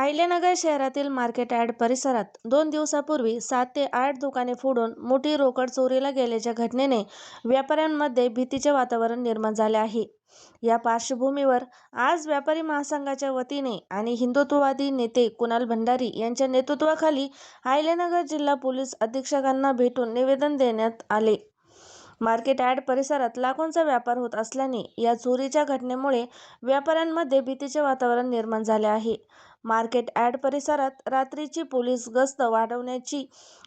आयल्यानगर शहरातील market yard परिसरात दोन दिवसापूर्वी सात ते आठ दुकाने फोडून मोठी रोकड चोरीला गेल्याच्या घटनेने व्यापाऱ्यांमध्ये भीतीचे वातावरण निर्माण झाले आहे. या पार्श्वभूमीवर आज व्यापारी महासंघाच्या वतीने आणि हिंदुत्ववादी नेते कुणाल भंडारी यांच्या नेतृत्वाखाली आयलेनगर जिल्हा पोलीस अधीक्षकांना भेटून निवेदन देण्यात आले. मार्केट यार्ड परिसरात लाखोंचा व्यापार होत असल्याने या चोरीच्या घटनेमुळे व्यापाऱ्यांमध्ये भीतीचे वातावरण निर्माण झाले आहे. मार्केट यार्ड परिसरात रात्रीची पोलीस गस्त वाढवण्याची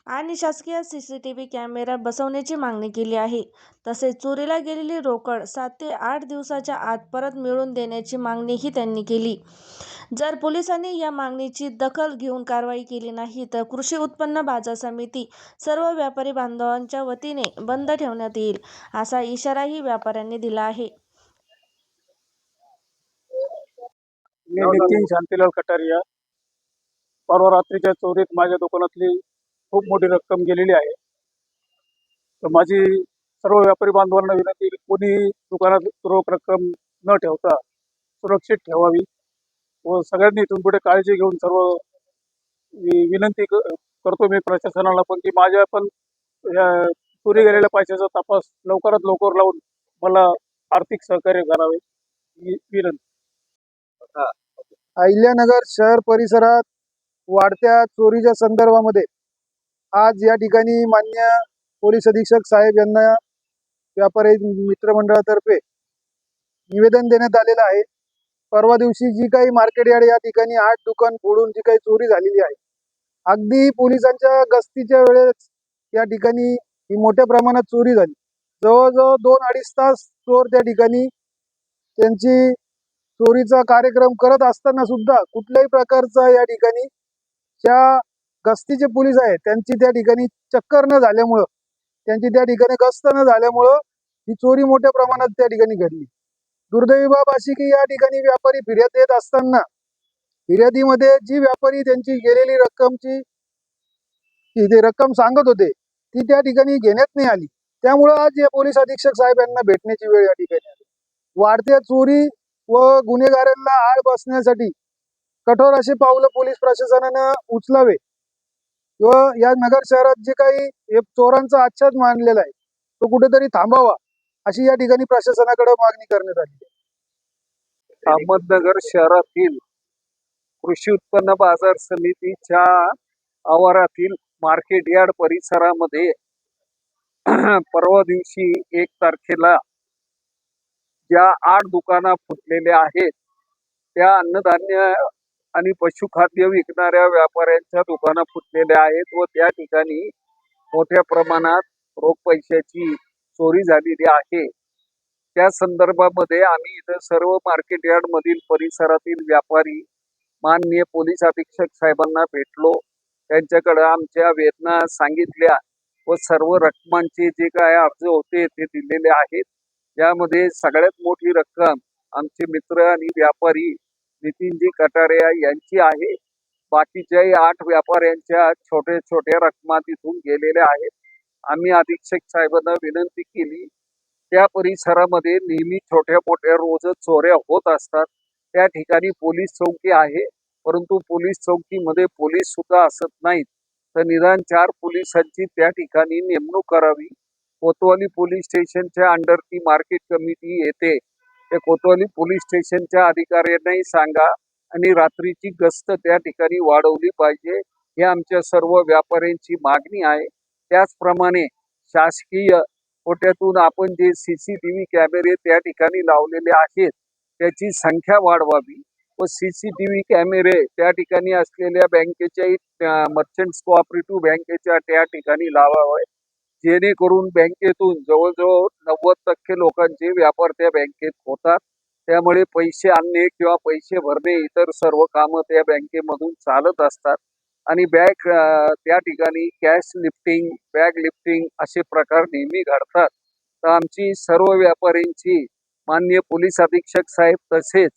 आणि शासकीय सीसीटीव्ही कॅमेरा बसवण्याची मागणी केली आहे. तसेच चोरीला गेलेली रोकड सात ते आठ दिवसाच्या आत परत मिळवून देण्याची मागणीही त्यांनी केली. जर पोलिसांनी या मागणीची दखल घेऊन कारवाई केली नाही तर कृषी उत्पन्न बाजार समिती सर्व व्यापारी बांधवांच्या वतीने बंद ठेवण्यात येईल असा इशाराही व्यापाऱ्यांनी दिला आहे. मी नितीन शांतीलाल कटारिया परवा रात्रीच्या चोरीत माझ्या दुकानातली खूप मोठी रक्कम गेलेली आहे. तर माझी सर्व व्यापारी बांधवांना विनंती कोणी दुकानात रोख रक्कम न ठेवता सुरक्षित ठेवावी व सगळ्यांनी इथून पुढे काळजी घेऊन सर्व विनंती करतो मी प्रशासनाला पण की माझ्या पण या चोरी गेलेल्या पैशाचा तपास लवकरात लवकर लावून मला आर्थिक सहकार्य करावे. विनंती. अहिल्यानगर शहर परिसरात वाढत्या चोरीच्या संदर्भामध्ये आज या ठिकाणी मान्य पोलीस अधीक्षक साहेब यांना व्यापारी मित्रमंडळातर्फे निवेदन देण्यात आलेलं आहे. परवा दिवशी जी काही मार्केट यार्ड या ठिकाणी आठ दुकान फोडून जी काही चोरी झालेली आहे. अगदी पोलिसांच्या गस्तीच्या वेळेस या ठिकाणी ही मोठ्या प्रमाणात चोरी झाली. जवळजवळ दोन अडीच तास चोर त्या ठिकाणी त्यांची चोरीचा कार्यक्रम करत असताना सुद्धा कुठल्याही प्रकारचा या ठिकाणी ज्या गस्तीचे पोलीस आहेत त्यांची त्या ठिकाणी चक्कर न झाल्यामुळं त्यांची त्या ठिकाणी गस्त न झाल्यामुळं ही चोरी मोठ्या प्रमाणात त्या ठिकाणी घडली. दुर्दैवी बाब अशी की या ठिकाणी व्यापारी फिर्याद येत असताना फिर्यादीमध्ये जी व्यापारी त्यांची गेलेली रक्कमची ती ते रक्कम सांगत होते ती त्या ठिकाणी घेण्यात नाही आली. त्यामुळं आज या पोलीस अधीक्षक साहेब यांना भेटण्याची वेळ या ठिकाणी आली. वाढत्या चोरी व गुन्हेगारांना आळ बसण्यासाठी कठोर अशी पावलं पोलीस प्रशासनानं उचलावे. व या नगर शहरात जे काही हे चोरांचा आच्छाद मानलेला आहे तो कुठेतरी थांबावा अशी या ठिकाणी प्रशासनाकडे मागणी करण्यात आली. अहमदनगर शहरातील कृषी उत्पन्न बाजार समितीच्या आवारातील मार्केट यार्ड परिसरामध्ये परवा दिवशी एक तारखेला ज्या आठ दुकाना फुटलेल्या आहेत त्या अन्नधान्य आणि पशुखाद्य विकणाऱ्या व्यापाऱ्यांच्या दुकानं फुटलेल्या आहेत व त्या ठिकाणी मोठ्या प्रमाणात रोख पैशाची चोरी झालेली आहे. त्या संदर्भामध्ये आम्ही इथं सर्व मार्केट यार्ड मधील परिसरातील व्यापारी माननीय पोलीस अधीक्षक साहेबांना भेटलो. त्यांच्याकडे आमच्या वेदना सांगितल्या व सर्व रकमांचे जे काय अर्ज होते ते दिलेले आहेत. यामध्ये सगळ्यात मोठी रक्कम आमचे मित्र आणि व्यापारी नितीनजी कटारिया यांची आहे. बाकीच्याही आठ व्यापाऱ्यांच्या छोट्या छोट्या रकमा तिथून गेलेल्या आहेत. आम्ही अधीक्षक साहेबांना विनंती केली त्या परिसरामध्ये नेहमी छोट्या मोठ्या रोज चोऱ्या होत असतात. त्या ठिकाणी पोलीस चौकी आहे परंतु पोलीस चौकीमध्ये पोलीस सुद्धा असत नाहीत. तर निदान चार पोलिसांची त्या ठिकाणी नेमणूक करावी. कोतवाली पोलीस स्टेशनच्या अंडर ती मार्केट कमिटी येते. त्या कोतवाली पोलीस स्टेशनच्या अधिकाऱ्यांनाही सांगा आणि रात्रीची गस्त त्या ठिकाणी वाढवली पाहिजे. ही आमच्या सर्व व्यापाऱ्यांची मागणी आहे. त्याचप्रमाणे शासकीय कोट्यातून आपण जे सीसीटीव्ही कॅमेरे त्या ठिकाणी लावलेले आहेत त्याची संख्या वाढवावी व सीसीटीव्ही कॅमेरे त्या ठिकाणी असलेल्या बँकेच्या मर्चंट्स कोऑपरेटिव्ह बँकेच्या त्या ठिकाणी लावावे. जेणेकरून बँकेतून जवळजवळ नव्वद टक्के लोकांचे व्यापार त्या बँकेत होतात. त्यामुळे पैसे आणणे किंवा पैसे भरणे इतर सर्व कामं त्या बँकेमधून चालत असतात. आणि बॅग त्या ठिकाणी कॅश लिफ्टिंग बॅग लिफ्टिंग असे प्रकार नेहमी घडतात. तर आमची सर्व व्यापाऱ्यांची मान्य पोलीस अधीक्षक साहेब तसेच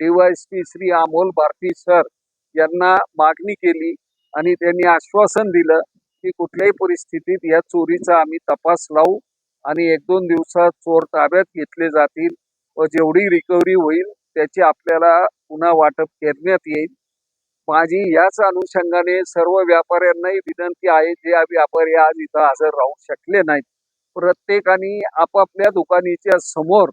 डीवायसपी श्री अमोल भारती सर यांना मागणी केली आणि त्यांनी आश्वासन दिलं की कुठल्याही परिस्थितीत या चोरीचा आम्ही तपास लावू आणि एक दोन दिवसात चोर ताब्यात घेतले जातील व जेवढी रिकव्हरी होईल त्याची आपल्याला पुन्हा वाटप करण्यात येईल. माझी याच अनुषंगाने सर्व व्यापाऱ्यांनाही विनंती आहे जे व्यापारी आज इथं हजर राहू शकले नाहीत. प्रत्येकाने आपापल्या दुकानीच्या समोर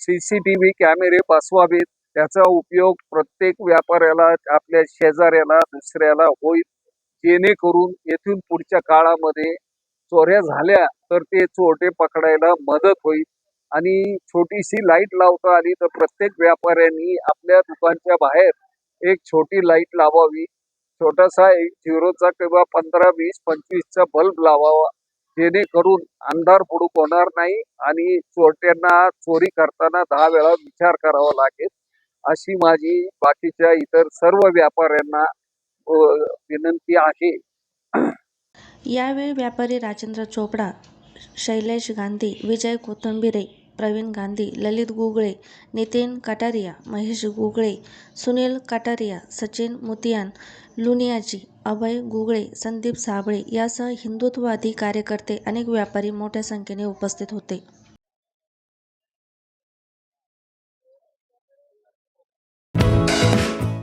सीसीटीव्ही कॅमेरे बसवावेत. त्याचा उपयोग प्रत्येक व्यापाऱ्याला आपल्या शेजाऱ्याला दुसऱ्याला होईल. जेणेकरून येथून पुढच्या काळामध्ये चोऱ्या झाल्या तर ते चोरटे पकडायला मदत होईल. आणि छोटीशी लाइट लावता आली तर प्रत्येक व्यापाऱ्यांनी आपल्या दुकानच्या बाहेर एक छोटी लाइट लावावी. छोटासा एक झिरोचा किंवा पंधरा वीस पंचवीसचा बल्ब लावावा. जेणेकरून अंधार पुढूक होणार नाही आणि चोरट्यांना चोरी करताना दहा वेळा विचार करावा लागेल. अशी माझी बाकीच्या इतर सर्व व्यापाऱ्यांना विनंती आहे. यावेळी व्यापारी राजेंद्र चोपडा शैलेश गांधी विजय कोथंबिरे प्रवीण गांधी ललित गुगळे नितीन कटारिया महेश गुगळे सुनील कटारिया सचिन मुतियान लुनियाजी अभय गुगळे संदीप साबळे यासह हिंदुत्ववादी कार्यकर्ते अनेक व्यापारी मोठ्या संख्येने उपस्थित होते.